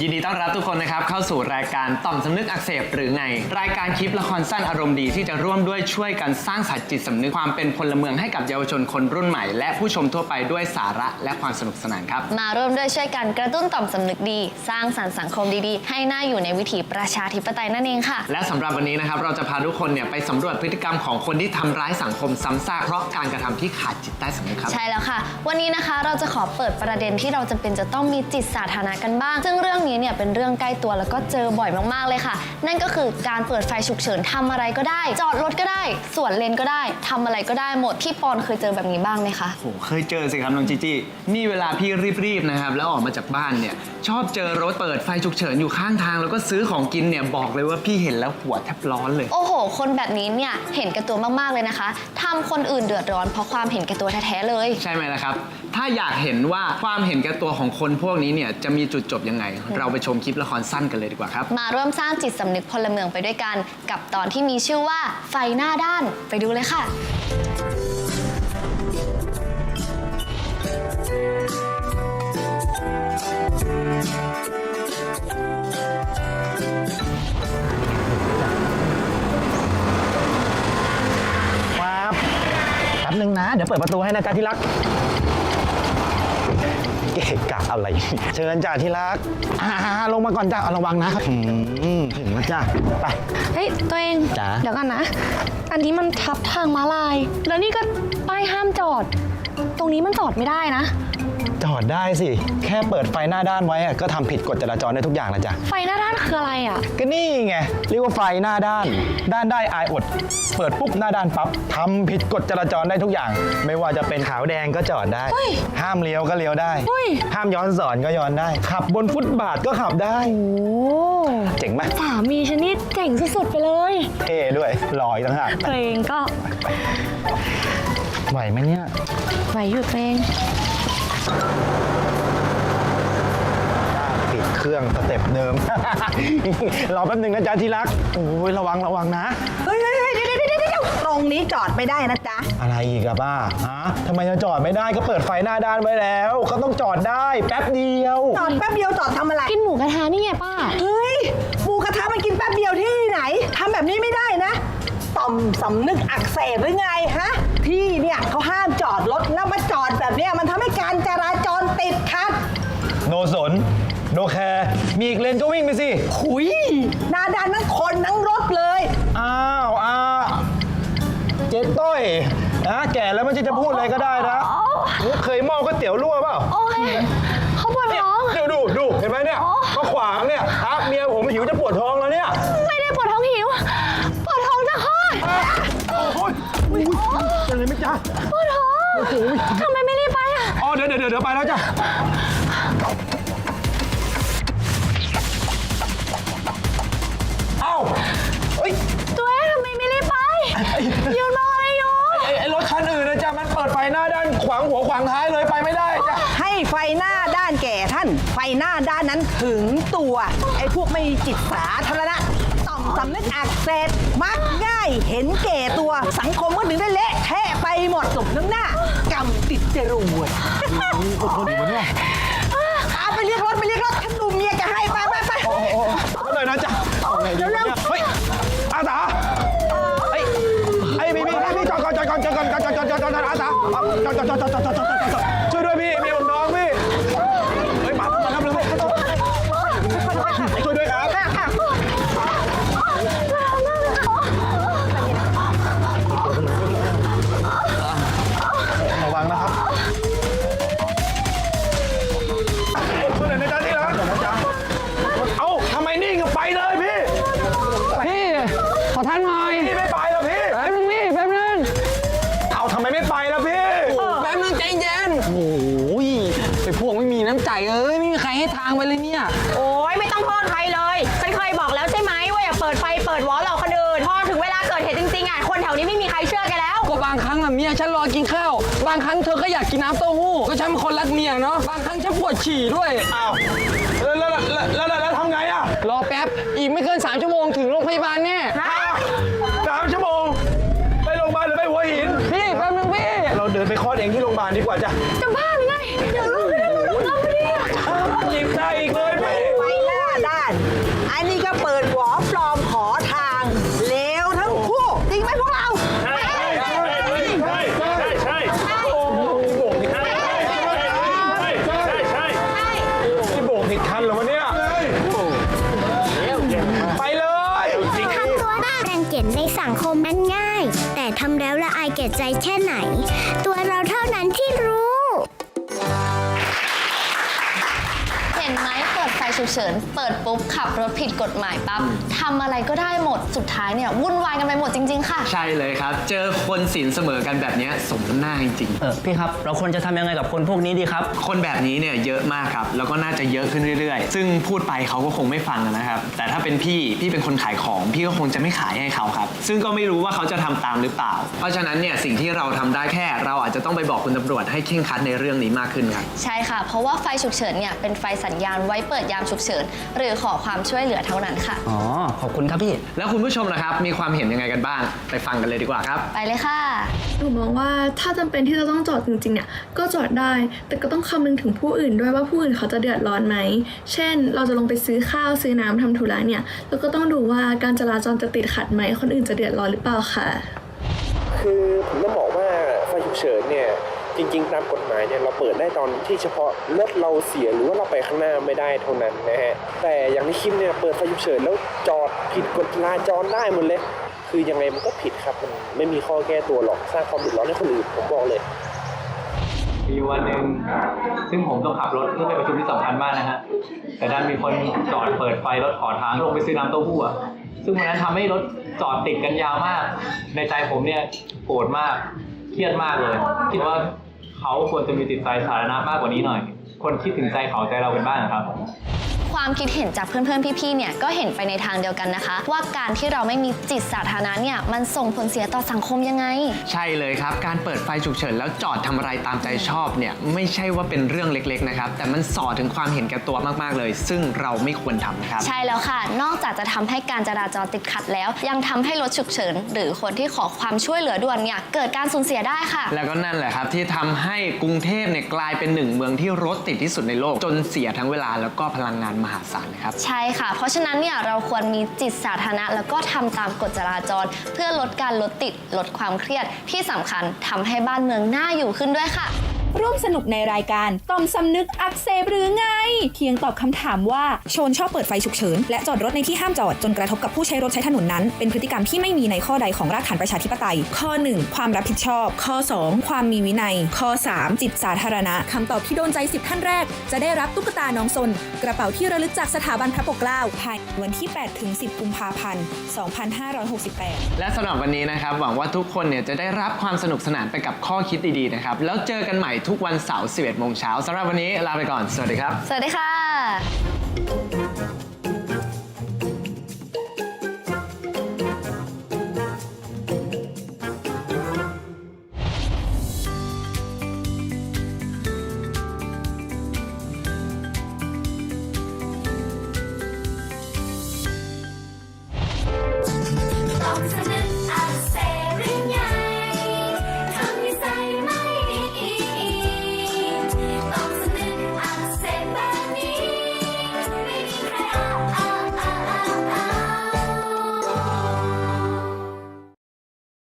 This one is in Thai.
ยินดีต้อนรับทุกคนนะครับเข้าสู่รายการต่อมสำนึกอักเสบหรือไง รายการคลิปละครสั้นอารมณ์ดีที่จะร่วมด้วยช่วยกันสร้างสรรค์จิตสำนึกความเป็นพลเมืองให้กับเยาวชนคนรุ่นใหม่ และผู้ชมทั่วไปด้วยสาระและความสนุกสนานครับ มาร่วมด้วยช่วยกันกระตุ้นต่อมสำนึกดี สร้างสรรค์สังคมดีๆ ให้น่าอยู่ในวิถีประชาธิปไตยนั่นเองค่ะ และสำหรับวันนี้นะครับเราจะพาทุกคนเนี่ยไปสำรวจพฤติกรรมของคนที่ทำร้ายสังคมซ้ำซากเพราะการกระทำที่ขาดจิตใต้สำนึกครับ ใช่แล้วค่ะ วันนี้นะคะเราจะขอเปิดประเด็นที่เราจะเป็นจะต้องมีจิตสาธารณะกันบ้าง ซึ่งเรื่องนี้เนี่ยเป็นเรื่องใกล้ตัวแล้วก็เจอบ่อยมากๆเลยค่ะ นั่นก็คือการเปิดไฟฉุกเฉินทำอะไรก็ได้ จอดรถก็ได้ สวนเลนก็ได้ทำอะไรก็ได้หมดพี่ปอนเคยเจอแบบนี้บ้างไหมคะโอ้โหเคยเจอสิครับน้องจีจี้นี่เวลาพี่รีบๆนะครับแล้วออกมาจากบ้านเนี่ยชอบเจอรถเปิดไฟฉุกเฉินอยู่ข้างทาง แล้วก็ซื้อของกินเนี่ยบอกเลยว่าพี่เห็นแล้วหัวแทบร้อนเลย โอ้โห คนแบบนี้เนี่ยเห็นแก่ตัวมากๆเลยนะคะทำคนอื่นเดือดร้อนเพราะความเห็นแก่ตัวแท้ๆเลย ใช่ไหมล่ะครับ ถ้าอยากเห็นว่าความเห็นแก่ตัวของคนพวกนี้เนี่ยจะมีจุดจบยังไง เราไปชมคลิปละครสั้นกันเลยดีกว่าครับ มาร่วมสร้างจิตสำนึกพลเมืองไปด้วยกัน กับตอนที่มีชื่อว่าไฟหน้าด้านไปดูเลยค่ะ ครับแป๊บนึงนะ เดี๋ยวเปิดประตูให้นะจ๊ะที่รัก เกะกะอะไรเชิญจ้ะที่รักอ่าลงมาก่อนจ้ะเอาระวังนะครับอืมถึงแล้วจ้ะไปเฮ้ยตัวเองจ๊ะเดี๋ยวกันนะ อันนี้มันทับทางม้าลาย แล้วนี่ก็ป้ายห้ามจอด ตรงนี้มันจอดไม่ได้นะ จอดได้สิ แค่เปิดไฟหน้าด้านไว้อะก็ทำผิดกฎจราจรได้ทุกอย่างแล้วจ้ะ ไฟหน้าด้านคืออะไรอะ ก็นี่ไงเรียกว่าไฟหน้าด้าน ด้านได้อายอด เปิดปุ๊บหน้าด้านปั๊บทำผิดกฎจราจรได้ทุกอย่าง ไม่ว่าจะเป็นขาวแดงก็จอดได้ เฮ้ยห้ามเลี้ยวก็เลี้ยวได้ เฮ้ย ห้ามย้อนสอนก็ย้อนได้ ขับบนฟุตบาทก็ขับได้ โอ้เจ๋งไหมสามีฉันนี่เจ๋งสุดๆไปเลยเท่ด้วยหล่ออีกต่างหากตัวเองก็ไหวไหมเนี่ย ไหวอยู่ตัวเอง ปิดเครื่องสเต็ปเดิม รอแป๊บหนึงนะจ๊ะที่รัก โอ้ยระวังระวังนะ เฮ้ยเฮ้ยเฮ้ยเดี๋ยวเดี๋ยวเดี๋ยวเดี๋ยวตรงนี้จอดไม่ได้นะจ๊ะ อะไรอีกอะป้าฮะทำไมจะจอดไม่ได้ก็เปิดไฟหน้าด้านไว้แล้ว ก็ต้องจอดได้แป๊บเดียว จอดแป๊บเดียวจอดทำอะไร กินหมูกระทะนี่ไงป้า เฮ้ยหมูกระทะมันกินแป๊บเดียวที่ไหนทำแบบนี้ไม่ได้นะ ต่อมสำนึกอักเสบหรือไงฮะ ที่เนี่ยเขาห้ามจอดรถแล้วมาจอดแบบเนี้ยมันทำให้การจรา ติดขัด โนสน โนแคร์มีอีกเลนก็วิ่งไปสิ หุยหนาดานทั้งคนทั้งรถเลย อ้าวอ้าวเจ๊ต้อยนะแก่แล้วมันจะจะพูดอะไรก็ได้นะเคยหม้อก๋วยเตี๋ยวรั่วเปล่า โอ้ยเขาปวดท้อง ดูดูดูเห็นไหมเนี่ยมาขวางเนี่ยครับเมียผมหิวจะปวดท้องแล้วเนี่ยไม่ได้ปวดท้องหิว ปวดท้องจะคลอด โอ้ยอุ้ยเป็นไรไหมจ๊ะปวดท้อง ดี๋ยวเดี๋ยวเดี๋ยวไปแล้วจ้ะเอ้าเฮ้ยตัวเองทำไมไม่รีบไปยืนมองอะไรอยู่ไอ้ไอ้รถคันอื่นนะจ๊ะมันเปิดไฟหน้าด้านขวางหัวขวางท้ายเลยไปไม่ได้จ้ะให้ไฟหน้าด้านแก่ท่าน ไฟหน้าด้านนั้นถึงตัว ไอ้พวกไม่มีจิตสาธารณะต่อมสำนึกอักเสบมักง่ายเห็นแก่ตัวสังคมก็ถึงได้เละเทะไปหมดสมน้ำหน้ากรรมติดจรวดเอาไปเรียกรถไปเรียกรถฉันดูเมียแกให้ไปไปไปก็เลยนะจ๊ะเร็วๆเฮ้ยอาสาไอ้ไอ้พี่พี่พี่จอดก่อนจอดก่อนจอดก่อนจอดจอดจอดจอดจอดอาสาจอดจอดจอดจอดจอดจอดจอด เลยเนี่ย โอ้ยไม่ต้องโทษใครเลย ฉันเคยบอกแล้วใช่ไหมว่าอย่าเปิดไฟเปิดวอลหลอกคนอื่นพอถึงเวลาเกิดเหตุจริงๆอะคนแถวนี้ไม่มีใครเชื่อแกแล้ว ก็บางครั้งอะเมียฉันรอกินข้าว บางครั้งเธอก็อยากกินน้ำเต้าหู้ ก็ฉันเป็นคนรักเมียเนาะ บางครั้งฉันปวดฉี่ด้วย อ้าวแล้วแล้วแล้วแล้วแล้วแล้วทำไงอะรอแป๊บ อีกไม่เกิน3ชั่วโมงถึงโรงพยาบาลแน่สามชั่วโมง ไปโรงพยาบาลหรือไปหัวหิน พี่แป๊บนึงพี่ เราเดินไปคลอดเองที่โรงพยาบาลดีกว่าจ้ะ จะบ้าหรือไงเดี๋ยวลูก หยิบได้อีกเลยพี่ไปหน้าด้าน อันนี้ก็เปิดหัวปลอมขอทางเลวทั้งคู่จริงไหมพวกเราใช่ใช่ใช่ใช่ใช่ใช่โอ้โหพี่โบกผิดใช่ใช่ใช่ใช่พี่โบกผิดคันเหรอวเนี่ยไปเลยทำตัวน่ารังเกียในสังคมง่าย แต่ทำแล้วละอายเก่ใจแค่ไหน ตัวเราเท่านั้นที่รู้ ฉุกเฉิน เปิดปุ๊บขับรถผิดกฎหมายปั๊บทำอะไรก็ได้หมดสุดท้ายเนี่ยวุ่นวายกันไปหมดจริง ๆ ค่ะ ใช่เลยครับ เจอคนศีลเสมอกันแบบเนี้ยสมน้ำหน้าจริงเออพี่ครับ เราควรจะทำยังไงกับคนพวกนี้ดีครับๆคนแบบนี้เนี่ยเยอะมากครับ แล้วก็น่าจะเยอะขึ้นเรื่อยๆ ซึ่งพูดไปเขาก็คงไม่ฟังนะครับ แต่ถ้าเป็นพี่ พี่เป็นคนขายของ พี่ก็คงจะไม่ขายให้เขาครับ ซึ่งก็ไม่รู้ว่าเขาจะทำตามหรือเปล่า เพราะฉะนั้นเนี่ยสิ่งที่เราทำได้แค่เราอาจจะต้องไปบอกคุณตำรวจให้เคร่งครัดในเรื่องนี้มากขึ้นครับ ใช่ค่ะ เพราะว่าไฟฉุกเฉินเนี่ยเป็นไฟสัญญาณไว้เปิดยามฉุกเฉิน หรือขอความช่วยเหลือเท่านั้นค่ะ อ๋อ ขอบคุณครับพี่ แล้วคุณผู้ชมนะครับ มีความเห็นยังไงกันบ้าง ไปฟังกันเลยดีกว่าครับ ไปเลยค่ะ หนูมองว่าถ้าจำเป็นที่จะต้องจอดจริงๆเนี่ยก็จอดได้ แต่ก็ต้องคำนึงถึงผู้อื่นด้วยว่าผู้อื่นเขาจะเดือดร้อนไหม เช่น เราจะลงไปซื้อข้าวซื้อน้ำทำธุระเนี่ยเราก็ต้องดูว่าการจราจรจะติดขัดไหมคนอื่นจะเดือดร้อนหรือเปล่าค่ะ คือผมต้องบอกว่าไฟฉุกเฉินเนี่ย จริงๆ ตามกฎหมายเนี่ยเราเปิดได้ตอนที่เฉพาะรถเราเสียหรือว่าเราไปข้างหน้าไม่ได้เท่านั้นนะฮะแต่อย่างในคลิปเนี่ยเปิดไฟฉุกเฉินแล้วจอดผิดกฎจราจรได้หมดเลย คือยังไงมันก็ผิดครับมันไม่มีข้อแก้ตัวหรอกสร้างความเดือดร้อนให้คนอื่นผมบอกเลยมีวันหนึ่งซึ่งผมต้องขับรถเพื่อไปประชุมที่สำคัญมากนะฮะแต่ดันมีคนจอดเปิดไฟรถขอทางลงไปซื้อน้ำเต้าหู้อะซึ่งวันนั้นทำให้รถจอดติดกันยาวมาก ในใจผมเนี่ยโกรธมาก เครียดมากเลย คิดว่า เขาควรจะมีจิตใจสาธารณะมากกว่านี้หน่อย คนคิดถึงใจเขาใจเราเป็นบ้างนะครับ ความคิดเห็นจากเพื่อนๆพี่ๆเนี่ยก็เห็นไปในทางเดียวกันนะคะ ว่าการที่เราไม่มีจิตสาธารณะเนี่ยมันส่งผลเสียต่อสังคมยังไง ใช่เลยครับ การเปิดไฟฉุกเฉินแล้วจอดทำอะไรตามใจชอบเนี่ยไม่ใช่ว่าเป็นเรื่องเล็กๆนะครับแต่มันส่อถึงความเห็นแก่ตัวมากๆเลย ซึ่งเราไม่ควรทำนะครับ ใช่แล้วค่ะ นอกจากจะทำให้การจราจรติดขัดแล้ว ยังทำให้รถฉุกเฉิน หรือคนที่ขอความช่วยเหลือด่วนเนี่ยเกิดการสูญเสียได้ค่ะ แล้วก็นั่นแหละครับที่ทำให้กรุงเทพเนี่ยกลายเป็นหนึ่งเมืองที่รถติดที่สุดในโลก จนเสียทั้งเวลาแล้วก็พลังงานมหาศาลเลยครับ ใช่ค่ะ เพราะฉะนั้นเนี่ยเราควรมีจิตสาธารณะ แล้วก็ทำตามกฎจราจร เพื่อลดการรถติดลดความเครียดที่สำคัญทำให้บ้านเมืองน่าอยู่ขึ้นด้วยค่ะ ร่วมสนุกในรายการต่อมสำนึกอักเสบหรือไง เพียงตอบคำถามว่าชนชอบเปิดไฟฉุกเฉิน และจอดรถในที่ห้ามจอดจนกระทบกับผู้ใช้รถใช้ถนนนั้น เป็นพฤติกรรมที่ไม่มีในข้อใดของรากฐานประชาธิปไตย ข้อ 1 ความรับผิดชอบ ข้อ 2 ความมีวินัย ข้อ 3 จิตสาธารณะคำตอบที่โดนใจ 10 ท่านแรก จะได้รับตุ๊กตาน้องซน กระเป๋าที่ระลึกจากสถาบันพระปกเกล้าภายในวันที่8ถึง10กุมภาพันธ์2568 และสำหรับวันนี้นะครับหวังว่าทุกคนเนี่ยจะได้รับความสนุกสนานไปกับข้อคิดดีๆนะครับแล้วเจอกันใหม่ทุกวันเสาร์ 11 โมงเช้าสำหรับวันนี้ลาไปก่อน สวัสดีครับ สวัสดีค่ะ